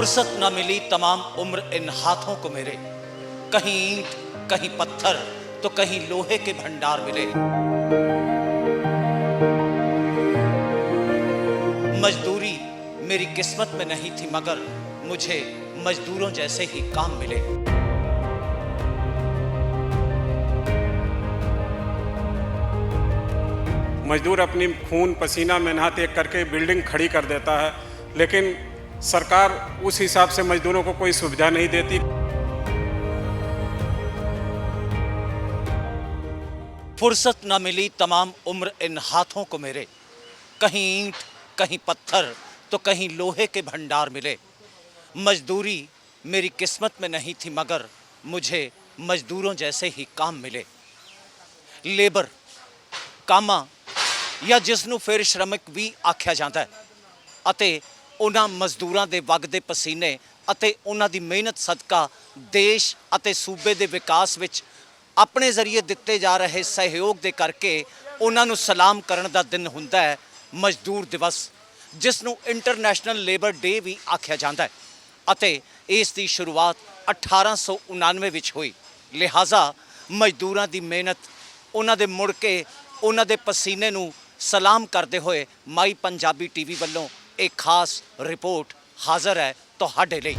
फुर्सत न मिली तमाम उम्र इन हाथों को मेरे। कहीं ईंट, कहीं पत्थर तो कहीं लोहे के भंडार मिले। मजदूरी मेरी किस्मत में नहीं थी, मगर मुझे मजदूरों जैसे ही काम मिले। मजदूर अपनी खून पसीना मेहनत एक करके बिल्डिंग खड़ी कर देता है, लेकिन सरकार उस हिसाब से मजदूरों को कोई सुविधा नहीं देती। फुर्सत न मिली तमाम उम्र इन हाथों को मेरे। कहीं ईंट, कहीं पत्थर तो कहीं लोहे के भंडार मिले। मजदूरी मेरी किस्मत में नहीं थी, मगर मुझे मजदूरों जैसे ही काम मिले। लेबर, कामा या जिसनों फिर श्रमिक भी आख्या जाता है। ਉਹਨਾਂ ਮਜ਼ਦੂਰਾਂ ਦੇ ਵਗਦੇ ਪਸੀਨੇ ਅਤੇ ਉਹਨਾਂ ਦੀ ਮਿਹਨਤ ਸਦਕਾ ਦੇਸ਼ ਅਤੇ ਸੂਬੇ ਦੇ ਵਿਕਾਸ ਵਿੱਚ ਆਪਣੇ ਜ਼ਰੀਏ ਦਿੱਤੇ ਜਾ ਰਹੇ ਸਹਿਯੋਗ ਦੇ ਕਰਕੇ ਉਹਨਾਂ ਨੂੰ ਸਲਾਮ ਕਰਨ ਦਾ ਦਿਨ ਹੁੰਦਾ ਹੈ, ਮਜ਼ਦੂਰ ਦਿਵਸ, ਜਿਸ ਨੂੰ ਇੰਟਰਨੈਸ਼ਨਲ ਲੇਬਰ ਡੇ ਵੀ ਆਖਿਆ ਜਾਂਦਾ ਹੈ ਅਤੇ ਇਸ ਦੀ ਸ਼ੁਰੂਆਤ 1899 ਵਿੱਚ ਹੋਈ। ਲਿਹਾਜ਼ਾ ਮਜ਼ਦੂਰਾਂ ਦੀ ਮਿਹਨਤ, ਉਹਨਾਂ ਦੇ ਮੁੜ ਕੇ ਉਹਨਾਂ ਦੇ ਪਸੀਨੇ ਨੂੰ ਸਲਾਮ ਕਰਦੇ ਹੋਏ ਮਾਈ ਪੰਜਾਬੀ ਟੀਵੀ ਵੱਲੋਂ ਇੱਕ ਖਾਸ ਰਿਪੋਰਟ ਹਾਜ਼ਰ ਹੈ ਤੁਹਾਡੇ ਲਈ।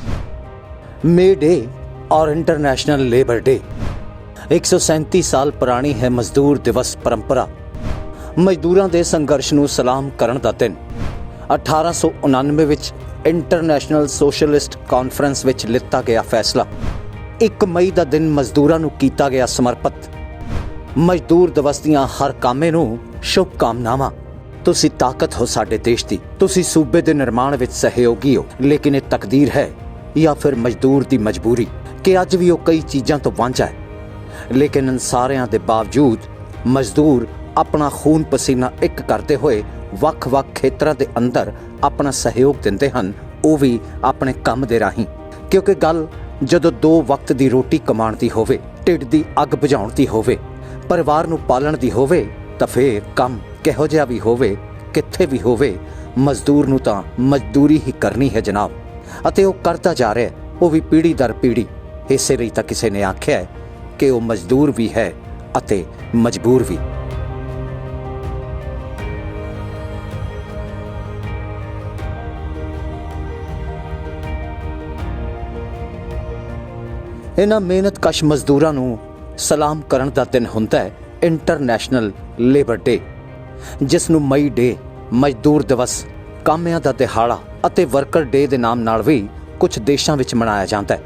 ਮੇ ਡੇ, ਔਰ ਇੰਟਰਨੈਸ਼ਨਲ ਲੇਬਰ ਡੇ। 137 ਸਾਲ ਪੁਰਾਣੀ ਹੈ ਮਜ਼ਦੂਰ ਦਿਵਸ ਪਰੰਪਰਾ। ਮਜ਼ਦੂਰਾਂ ਦੇ ਸੰਘਰਸ਼ ਨੂੰ ਸਲਾਮ ਕਰਨ ਦਾ ਦਿਨ। 1899 ਵਿੱਚ ਇੰਟਰਨੈਸ਼ਨਲ ਸੋਸ਼ਲਿਸਟ ਕਾਨਫਰੰਸ ਵਿੱਚ ਲਿੱਤਾ ਗਿਆ ਫੈਸਲਾ। 1 ਮਈ ਦਾ ਦਿਨ ਮਜ਼ਦੂਰਾਂ ਨੂੰ ਕੀਤਾ ਗਿਆ ਸਮਰਪਿਤ। ਮਜ਼ਦੂਰ ਦਿਵਸ ਦੀਆਂ ਹਰ ਕਾਮੇ ਨੂੰ ਸ਼ੁਭ ਕਾਮਨਾਵਾਂ ਤੁਸੀਂ ਤਾਕਤ ਹੋ ਸਾਡੇ ਦੇਸ਼ ਦੀ, ਤੁਸੀਂ ਸੂਬੇ ਦੇ ਨਿਰਮਾਣ ਵਿੱਚ ਸਹਿਯੋਗੀ ਹੋ, ਲੇਕਿਨ ਇਹ ਤਕਦੀਰ ਹੈ, ਜਾਂ ਫਿਰ ਮਜ਼ਦੂਰ ਦੀ ਮਜਬੂਰੀ, ਕਿ ਅੱਜ ਵੀ ਉਹ ਕਈ ਚੀਜ਼ਾਂ ਤੋਂ ਵਾਂਝਾ ਹੈ। ਲੇਕਿਨ ਇਨਸਾਰਿਆਂ ਦੇ ਬਾਵਜੂਦ, ਮਜ਼ਦੂਰ ਆਪਣਾ ਖੂਨ ਪਸੀਨਾ ਇੱਕ ਕਰਦੇ ਹੋਏ ਵੱਖ-ਵੱਖ ਖੇਤਰਾਂ ਦੇ ਅੰਦਰ ਆਪਣਾ ਸਹਿਯੋਗ ਦਿੰਦੇ ਹਨ, ਉਹ ਵੀ ਆਪਣੇ ਕੰਮ ਦੇ ਰਾਹੀਂ। ਕਿਉਂਕਿ ਗੱਲ ਜਦੋਂ ਦੋ ਵਕਤ ਦੀ ਰੋਟੀ ਕਮਾਉਣ ਦੀ ਹੋਵੇ, ਢਿੱਡ ਦੀ ਅੱਗ ਬੁਝਾਉਣ ਦੀ ਹੋਵੇ, ਪਰਿਵਾਰ ਨੂੰ ਪਾਲਣ ਦੀ ਹੋਵੇ, ਤਾਂ ਫੇਰ ਕੰਮ ਕਿਹੋ ਜਿਹਾ ਵੀ ਹੋਵੇ, ਕਿੱਥੇ ਵੀ ਹੋਵੇ, ਮਜ਼ਦੂਰ ਨੂੰ ਤਾਂ ਮਜ਼ਦੂਰੀ ਹੀ ਕਰਨੀ ਹੈ ਜਨਾਬ। ਅਤੇ ਉਹ ਕਰਦਾ ਜਾ ਰਿਹਾ ਉਹ ਵੀ ਪੀੜ੍ਹੀ ਦਰ ਪੀੜ੍ਹੀ ਇਸੇ ਲਈ ਤਾਂ ਕਿਸੇ ਨੇ ਆਖਿਆ ਕਿ ਉਹ ਮਜ਼ਦੂਰ ਵੀ ਹੈ ਅਤੇ ਮਜਬੂਰ ਵੀ। ਇਹਨਾਂ ਮਿਹਨਤਕਸ਼ ਮਜ਼ਦੂਰਾਂ ਨੂੰ ਸਲਾਮ ਕਰਨ ਦਾ ਦਿਨ ਹੁੰਦਾ ਹੈ, ਇੰਟਰਨੈਸ਼ਨਲ ਲੇਬਰ ਡੇ। ਜਿਸ ਨੂੰ ਮਈ ਡੇ, ਮਜ਼ਦੂਰ ਦਿਵਸ, ਕਾਮਿਆਂ ਦਾ ਦਿਹਾੜਾ ਅਤੇ ਵਰਕਰ ਡੇ ਦੇ ਨਾਮ ਨਾਲ ਵੀ ਕੁਝ ਦੇਸ਼ਾਂ ਵਿੱਚ ਮਨਾਇਆ ਜਾਂਦਾ ਹੈ।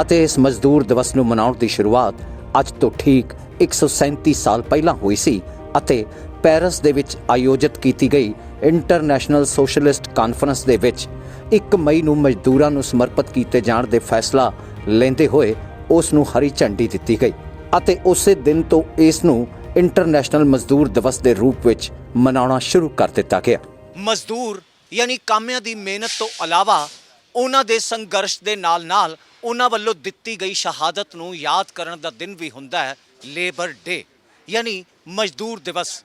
ਅਤੇ ਇਸ ਮਜ਼ਦੂਰ ਦਿਵਸ ਨੂੰ ਮਨਾਉਣ ਦੀ ਸ਼ੁਰੂਆਤ ਅੱਜ ਤੋਂ ਠੀਕ 137 ਸਾਲ ਪਹਿਲਾਂ ਹੋਈ ਸੀ ਅਤੇ ਪੈਰਿਸ ਦੇ ਵਿੱਚ ਆਯੋਜਿਤ ਕੀਤੀ ਗਈ ਇੰਟਰਨੈਸ਼ਨਲ ਸੋਸ਼ਲਿਸਟ ਕਾਨਫਰੰਸ ਦੇ ਵਿੱਚ 1 ਮਈ ਨੂੰ ਮਜ਼ਦੂਰਾਂ ਨੂੰ ਸਮਰਪਿਤ ਕੀਤੇ ਜਾਣ ਦੇ ਫੈਸਲਾ ਲੈਂਦੇ ਹੋਏ ਉਸ ਨੂੰ ਹਰੀ ਝੰਡੀ ਦਿੱਤੀ ਗਈ ਅਤੇ ਉਸੇ ਦਿਨ ਤੋਂ ਇਸ ਨੂੰ ਇੰਟਰਨੈਸ਼ਨਲ ਮਜ਼ਦੂਰ ਦਿਵਸ ਦੇ ਰੂਪ ਵਿੱਚ ਮਨਾਉਣਾ ਸ਼ੁਰੂ ਕਰ ਦਿੱਤਾ ਗਿਆ। ਮਜ਼ਦੂਰ, ਯਾਨੀ ਕਾਮਿਆਂ ਦੀ ਮਿਹਨਤ ਤੋਂ ਇਲਾਵਾ ਉਹਨਾਂ ਦੇ ਸੰਘਰਸ਼ ਦੇ ਨਾਲ-ਨਾਲ ਉਹਨਾਂ ਵੱਲੋਂ ਦਿੱਤੀ ਗਈ ਸ਼ਹਾਦਤ ਨੂੰ ਯਾਦ ਕਰਨ ਦਾ ਦਿਨ ਵੀ ਹੁੰਦਾ ਹੈ, ਲੇਬਰ ਡੇ, ਯਾਨੀ ਮਜ਼ਦੂਰ ਦਿਵਸ।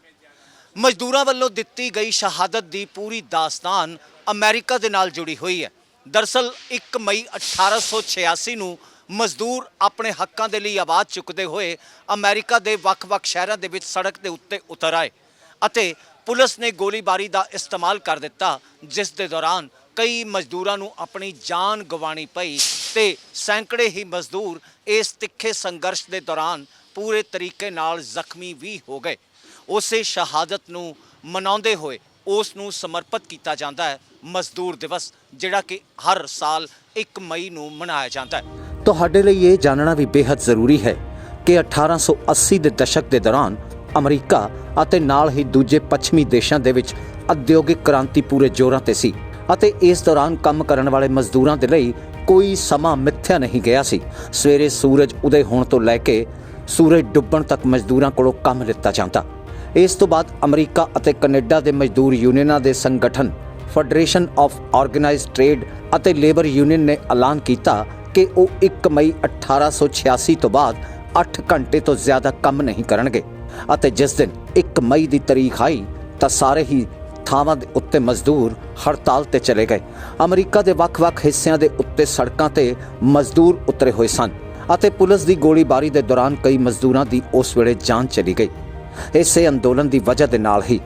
ਮਜ਼ਦੂਰਾਂ ਵੱਲੋਂ ਦਿੱਤੀ ਗਈ ਸ਼ਹਾਦਤ ਦੀ ਪੂਰੀ ਦਾਸਤਾਨ ਅਮਰੀਕਾ ਦੇ ਨਾਲ ਜੁੜੀ ਹੋਈ ਹੈ। ਦਰਸਲ 1 ਮਈ 1886 ਨੂੰ ਮਜ਼ਦੂਰ ਆਪਣੇ ਹੱਕਾਂ ਦੇ ਲਈ ਆਵਾਜ਼ ਚੁੱਕਦੇ ਹੋਏ ਅਮਰੀਕਾ ਦੇ ਵੱਖ-ਵੱਖ ਸ਼ਹਿਰਾਂ ਦੇ ਵਿੱਚ ਸੜਕ ਦੇ ਉੱਤੇ ਉਤਰ ਆਏ ਅਤੇ ਪੁਲਿਸ ਨੇ ਗੋਲੀਬਾਰੀ ਦਾ ਇਸਤੇਮਾਲ ਕਰ ਦਿੱਤਾ, ਜਿਸ ਦੇ ਦੌਰਾਨ ਕਈ ਮਜ਼ਦੂਰਾਂ ਨੂੰ ਆਪਣੀ ਜਾਨ ਗਵਾਣੀ ਪਈ ਤੇ ਸੈਂਕੜੇ ਹੀ ਮਜ਼ਦੂਰ ਇਸ ਤਿੱਖੇ ਸੰਘਰਸ਼ ਦੇ ਦੌਰਾਨ ਪੂਰੇ ਤਰੀਕੇ ਨਾਲ ਜ਼ਖਮੀ ਵੀ ਹੋ ਗਏ। ਉਸੇ ਸ਼ਹਾਦਤ ਨੂੰ ਮਨਾਉਂਦੇ ਹੋਏ ਉਸ ਨੂੰ ਸਮਰਪਿਤ ਕੀਤਾ ਜਾਂਦਾ ਹੈ ਮਜ਼ਦੂਰ ਦਿਵਸ, ਜਿਹੜਾ ਕਿ ਹਰ ਸਾਲ 1 ਮਈ ਨੂੰ ਮਨਾਇਆ ਜਾਂਦਾ ਹੈ। ਤੁਹਾਡੇ ਲਈ ਇਹ ਜਾਣਨਾ ਵੀ ਬੇहद ਜ਼ਰੂਰੀ ਹੈ ਕਿ 1880 ਦੇ ਦਸ਼ਕ ਦੇ ਦੌਰਾਨ ਅਮਰੀਕਾ ਅਤੇ ਨਾਲ ਹੀ ਦੂਜੇ ਪੱਛਮੀ ਦੇਸ਼ਾਂ ਦੇ ਵਿੱਚ ਉਦਯੋਗਿਕ ਕ੍ਰਾਂਤੀ ਪੂਰੇ ਜ਼ੋਰਾਂ ਤੇ ਸੀ ਅਤੇ ਇਸ ਦੌਰਾਨ ਕੰਮ ਕਰਨ ਵਾਲੇ ਮਜ਼ਦੂਰਾਂ ਦੇ ਲਈ ਕੋਈ ਸਮਾਂ ਮਿੱਥਿਆ ਨਹੀਂ ਗਿਆ ਸੀ। ਸਵੇਰੇ ਸੂਰਜ ਉਦੇ ਹੋਣ ਤੋਂ ਲੈ ਕੇ ਸੂਰਜ ਡੁੱਬਣ ਤੱਕ ਮਜ਼ਦੂਰਾਂ ਕੋਲੋਂ ਕੰਮ ਲਿੱਤਾ ਜਾਂਦਾ। ਇਸ ਤੋਂ ਬਾਅਦ ਅਮਰੀਕਾ ਅਤੇ ਕੈਨੇਡਾ ਦੇ ਮਜ਼ਦੂਰ ਯੂਨੀਅਨਾਂ ਦੇ ਸੰਗਠਨ ਫੈਡਰੇਸ਼ਨ ਆਫ ਆਰਗੇਨਾਈਜ਼ਡ ਟ੍ਰੇਡ ਅਤੇ ਲੇਬਰ ਯੂਨੀਅਨ ਨੇ ਐਲਾਨ ਕੀਤਾ ਕਿ ਉਹ 1 ਮਈ 1886 ਤੋਂ ਬਾਅਦ 8 ਘੰਟੇ ਤੋਂ ਜ਼ਿਆਦਾ ਕੰਮ ਨਹੀਂ ਕਰਨਗੇ ਅਤੇ ਜਿਸ ਦਿਨ 1 ਮਈ ਦੀ ਤਾਰੀਖ ਆਈ ਤਾਂ ਸਾਰੇ ਹੀ ਥਾਵਾਂ ਦੇ ਉੱਤੇ ਮਜ਼ਦੂਰ ਹੜਤਾਲ ਤੇ ਚਲੇ ਗਏ। ਅਮਰੀਕਾ ਦੇ ਵੱਖ-ਵੱਖ ਹਿੱਸਿਆਂ ਦੇ ਉੱਤੇ ਸੜਕਾਂ ਤੇ ਮਜ਼ਦੂਰ ਉਤਰੇ ਹੋਏ ਸਨ ਅਤੇ ਪੁਲਿਸ ਦੀ ਗੋਲੀਬਾਰੀ ਦੇ ਦੌਰਾਨ ਕਈ ਮਜ਼ਦੂਰਾਂ ਦੀ ਉਸ ਵੇਲੇ ਜਾਨ ਚਲੀ ਗਈ। ਇਸੇ ਅੰਦੋਲਨ ਦੀ ਵਜ੍ਹਾ ਦੇ ਨਾਲ ਹੀ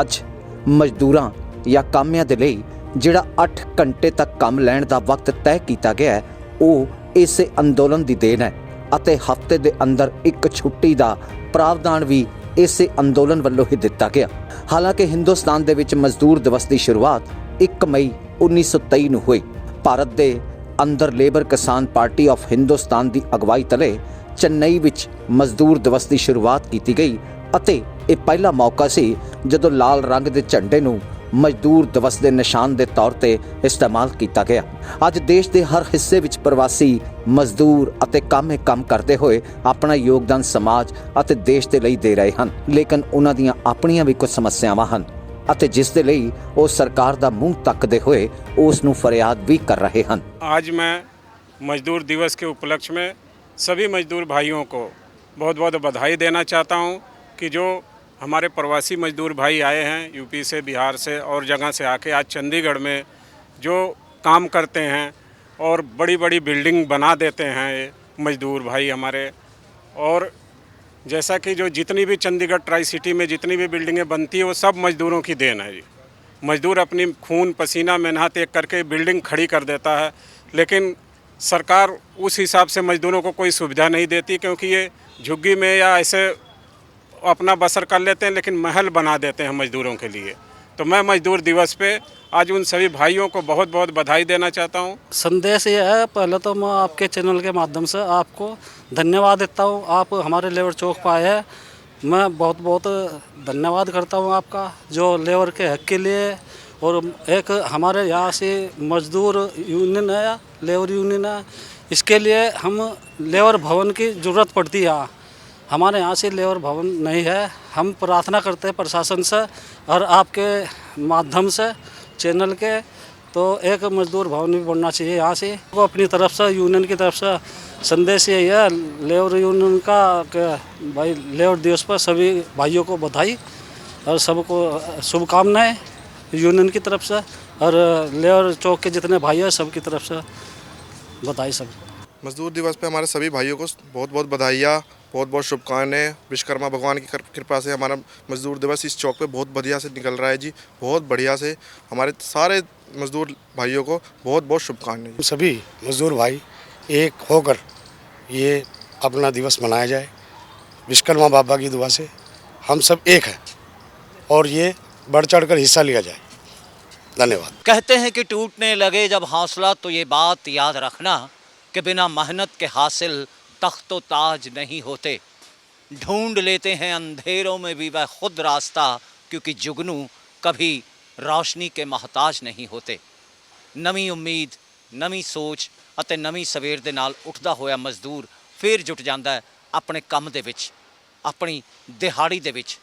ਅੱਜ ਮਜ਼ਦੂਰਾਂ ਜਾਂ ਕਾਮਿਆਂ ਦੇ ਲਈ ਜਿਹੜਾ 8 ਘੰਟੇ ਤੱਕ ਕੰਮ ਲੈਣ ਦਾ ਵਕਤ ਤੈਅ ਕੀਤਾ ਗਿਆ ਹੈ ਉਹ ਇਸੇ ਅੰਦੋਲਨ ਦੀ ਦੇਣ ਹੈ ਅਤੇ ਹਫ਼ਤੇ ਦੇ ਅੰਦਰ ਇੱਕ ਛੁੱਟੀ ਦਾ ਪ੍ਰਾਵਧਾਨ ਵੀ ਇਸੇ ਅੰਦੋਲਨ ਵੱਲੋਂ ਹੀ ਦਿੱਤਾ ਗਿਆ। ਹਾਲਾਂਕਿ ਹਿੰਦੁਸਤਾਨ ਦੇ ਵਿੱਚ ਮਜ਼ਦੂਰ ਦਿਵਸ ਦੀ ਸ਼ੁਰੂਆਤ 1 ਮਈ 1923 ਨੂੰ ਹੋਈ। ਭਾਰਤ ਦੇ ਅੰਦਰ ਲੇਬਰ ਕਿਸਾਨ ਪਾਰਟੀ ਆਫ ਹਿੰਦੁਸਤਾਨ ਦੀ ਅਗਵਾਈ ਤਲੇ ਚੇਨਈ ਵਿੱਚ ਮਜ਼ਦੂਰ ਦਿਵਸ ਦੀ ਸ਼ੁਰੂਆਤ ਕੀਤੀ ਗਈ ਅਤੇ ਇਹ ਪਹਿਲਾ ਮੌਕਾ ਸੀ ਜਦੋਂ ਲਾਲ ਰੰਗ ਦੇ ਝੰਡੇ ਨੂੰ ਮਜ਼ਦੂਰ ਦਿਵਸ ਦੇ ਨਿਸ਼ਾਨ ਦੇ ਤੌਰ ਤੇ ਇਸਤੇਮਾਲ ਕੀਤਾ ਗਿਆ ਅੱਜ ਦੇਸ਼ ਦੇ ਹਰ ਹਿੱਸੇ ਵਿੱਚ ਪ੍ਰਵਾਸੀ ਮਜ਼ਦੂਰ ਅਤੇ ਕਾਮੇ ਕੰਮ ਕਰਦੇ ਹੋਏ ਆਪਣਾ ਯੋਗਦਾਨ ਸਮਾਜ ਅਤੇ ਦੇਸ਼ ਦੇ ਲਈ ਦੇ ਰਹੇ ਹਨ ਲੇਕਿਨ ਉਹਨਾਂ ਦੀਆਂ ਆਪਣੀਆਂ ਵੀ ਕੁਝ ਸਮੱਸਿਆਵਾਂ ਹਨ ਅਤੇ ਜਿਸ ਦੇ ਲਈ ਉਹ ਸਰਕਾਰ ਦਾ ਮੂੰਹ ਤੱਕਦੇ ਹੋਏ ਉਸ ਨੂੰ ਫਰਿਆਦ ਵੀ ਕਰ ਰਹੇ ਹਨ आज मैं मजदूर दिवस के उपलक्ष्य में सभी मजदूर भाइयों को बहुत बहुत बधाई देना चाहता हूं कि जो हमारे प्रवासी मजदूर भाई आए हैं यूपी से, बिहार से और जगह से आके आज चंडीगढ़ में जो काम करते हैं और बड़ी बड़ी बिल्डिंग बना देते हैं ये मजदूर भाई हमारे। और जैसा कि जो जितनी भी चंडीगढ़ ट्राई सिटी में जितनी भी बिल्डिंगें बनती है, वो सब मजदूरों की देन है जी। मजदूर अपनी खून, पसीना, मेहनत एक करके बिल्डिंग खड़ी कर देता है, लेकिन सरकार उस हिसाब से मजदूरों को कोई सुविधा नहीं देती क्योंकि ये झुग्गी में या ऐसे अपना बसर कर लेते हैं, लेकिन महल बना देते हैं मजदूरों के लिए। तो मैं मजदूर दिवस पे आज उन सभी भाइयों को बहुत बहुत बधाई देना चाहता हूँ। संदेश ये है, पहले तो मैं आपके चैनल के माध्यम से आपको धन्यवाद देता हूँ। आप हमारे लेबर चौक पर आए हैं। मैं बहुत बहुत धन्यवाद करता हूँ आपका, जो लेबर के हक के लिए और एक हमारे यहाँ से मजदूर यूनियन है लेबर यूनियन है, इसके लिए हम लेबर भवन की ज़रूरत पड़ती है। हमारे यहाँ से लेबर भवन नहीं है। हम प्रार्थना करते हैं प्रशासन से और आपके माध्यम से, चैनल के तो एक मजदूर भवन भी बनना चाहिए यहाँ से। वो अपनी तरफ़ से, यूनियन की तरफ़ से संदेश यही है लेबर यूनियन का भाई लेबर दिवस पर सभी भाइयों को बधाई और सबको शुभकामनाएँ यूनियन की तरफ़ से और लेबर चौक के जितने भाई हैं सबकी तरफ़ से बधाई सब। मजदूर दिवस पे हमारे सभी भाइयों को बहुत बहुत बधाइयाँ। बहुत बहुत शुभकामनाएँ। विश्वकर्मा भगवान की कृपा से हमारा मजदूर दिवस इस चौक पे बहुत बढ़िया से निकल रहा है जी। बहुत बढ़िया से हमारे सारे मजदूर भाइयों को बहुत बहुत शुभकामनाएँ सभी मजदूर भाई एक होकर ये अपना दिवस मनाया जाए। विश्वकर्मा बाबा की दुआ से हम सब एक हैं और ये बढ़ चढ़ कर हिस्सा लिया जाए। धन्यवाद। कहते हैं कि टूटने लगे जब हौसला तो ये बात याद रखना कि बिना मेहनत के हासिल तख्त व ताज नहीं होते ढूंढ लेते हैं अंधेरों में भी वह खुद रास्ता क्योंकि जुगनू कभी रोशनी के मोहताज नहीं होते ਨਵੀਂ ਉਮੀਦ ਨਵੀਂ ਸੋਚ ਅਤੇ ਨਵੀਂ ਸਵੇਰ ਦੇ ਨਾਲ ਉੱਠਦਾ ਹੋਇਆ ਮਜ਼ਦੂਰ ਫੇਰ ਜੁਟ ਜਾਂਦਾ ਹੈ ਆਪਣੇ ਕੰਮ ਦੇ ਵਿੱਚ ਆਪਣੀ ਦਿਹਾੜੀ ਦੇ ਵਿੱਚ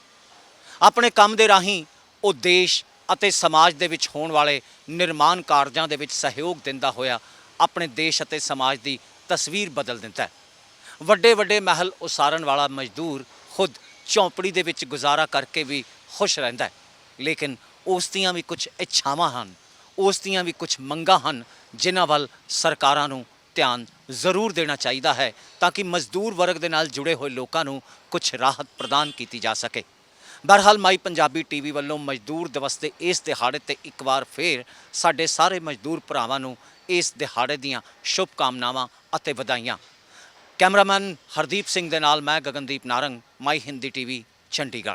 ਆਪਣੇ ਕੰਮ ਦੇ ਰਾਹੀਂ ਉਹ ਦੇਸ਼ ਅਤੇ ਸਮਾਜ ਦੇ ਵਿੱਚ ਹੋਣ ਵਾਲੇ ਨਿਰਮਾਣ ਕਾਰਜਾਂ ਦੇ ਵਿੱਚ ਸਹਿਯੋਗ ਦਿੰਦਾ ਹੋਇਆ ਆਪਣੇ ਦੇਸ਼ ਅਤੇ ਸਮਾਜ ਦੀ ਤਸਵੀਰ ਬਦਲ ਦਿੰਦਾ ਹੈ ਵੱਡੇ ਵੱਡੇ ਮਹਿਲ ਉਸਾਰਨ ਵਾਲਾ ਮਜ਼ਦੂਰ ਖੁਦ ਝੌਂਪੜੀ ਦੇ ਵਿੱਚ ਗੁਜ਼ਾਰਾ ਕਰਕੇ ਵੀ ਖੁਸ਼ ਰਹਿੰਦਾ ਹੈ। ਲੇਕਿਨ ਉਸ ਦੀਆਂ ਵੀ ਕੁਝ ਇੱਛਾਵਾਂ ਹਨ, ਉਸ ਦੀਆਂ ਵੀ ਕੁਝ ਮੰਗਾਂ ਹਨ, ਜਿਨ੍ਹਾਂ ਵੱਲ ਸਰਕਾਰਾਂ ਨੂੰ ਧਿਆਨ ਜ਼ਰੂਰ ਦੇਣਾ ਚਾਹੀਦਾ ਹੈ ਤਾਂ ਕਿ ਮਜ਼ਦੂਰ ਵਰਗ ਦੇ ਨਾਲ ਜੁੜੇ ਹੋਏ ਲੋਕਾਂ ਨੂੰ ਕੁਝ ਰਾਹਤ ਪ੍ਰਦਾਨ ਕੀਤੀ ਜਾ ਸਕੇ। ਬਹਰਹਾਲ ਮਾਈ ਪੰਜਾਬੀ ਟੀਵੀ ਵੱਲੋਂ ਮਜ਼ਦੂਰ ਦਿਵਸ ਦੇ ਇਸ ਦਿਹਾੜੇ ਤੇ ਇੱਕ ਵਾਰ ਫੇਰ ਸਾਡੇ ਸਾਰੇ ਮਜ਼ਦੂਰ ਭਰਾਵਾਂ ਨੂੰ ਇਸ ਦਿਹਾੜੇ ਦੀਆਂ ਸ਼ੁਭ ਕਾਮਨਾਵਾਂ ਅਤੇ ਵਧਾਈਆਂ ਕੈਮਰਾਮੈਨ ਹਰਦੀਪ ਸਿੰਘ ਦੇ ਨਾਲ ਮੈਂ ਗਗਨਦੀਪ ਨਾਰੰਗ ਮਾਈ ਹਿੰਦੀ ਟੀਵੀ ਚੰਡੀਗੜ੍ਹ।